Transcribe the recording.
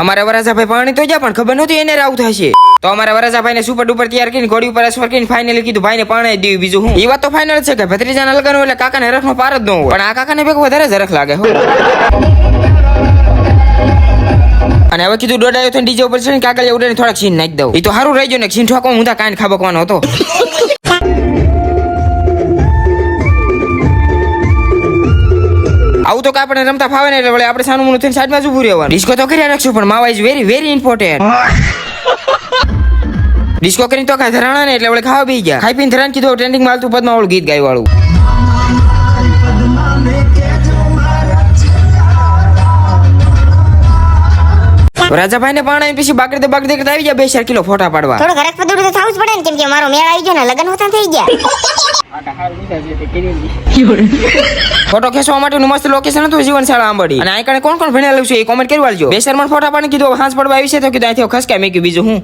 અમારા વરાજાભાઈ પાણી તો જા પણ ખબર નહોતી એને રાવ થશે. તો અમારા વરાજાભાઈ ને સુપર ડુપર તૈયાર કરીને ઘોડી ઉપર અસર કરીને ફાઇનલી કીધું, ભાઈને પાણી દેવી બીજું હું એ વાત તો ફાઇનલ છે કે ભત્રીજાના લગ્ન એટલે કાકાને રખનો પાર જ ન હોય. પણ આ કાકાને ભેગો વધારે જ રખ લાગે અને હવે કીધું, દોડાયો થઈને ડીજે ઉપર છે ને કાગળ ઉડે થોડાક સીન નાખી દઉં. એ તો સારું રહી ને સીન ઠોકો, હું કાન ખાબકવાનો હતો. આવું તો કાંઈ આપણે રમતા ફાવે ને એટલે વળી આપણે સાનું મૂનું થઈને સાઈડમાં જ ઊભું રહેવાનું. ડિસ્કો તો કર્યા રાખશું પણ માવા is very very important discuss કરીને તો કાંઈ ધરાણા ને એટલે વળી ખાવા બી ગયા. ખાઈ પીને ધરાણ કીધું ટ્રેન્ડિંગ માલતું પદમાં ઓળું ગીત ગાય વાળું રાજાભાઈ ને પાણી પછી બાકડે બાકડે કરતા આવી ગયા બે ચાર કિલો ફોટા પાડવા. થોડું ઘરક પદુડું તો થવું જ પડે ને કેમ કે મારો મેળ આવી ગયો ને લગ્ન હોતા થઈ ગયા. ફોટો ખેંચવા માટેનું મસ્ત લોકેશન હતું, જીવનશાળા આંબડી. અને આ કણે કોણ ભણેલું છે એ કોમેન્ટ કરી વાળજો બે શર્મા ફોટા પાડી કીધું હાંસ પડવા આવી છે. તો કીધું અહીંથી ખસકાય. મેં કીધું, બીજું હું?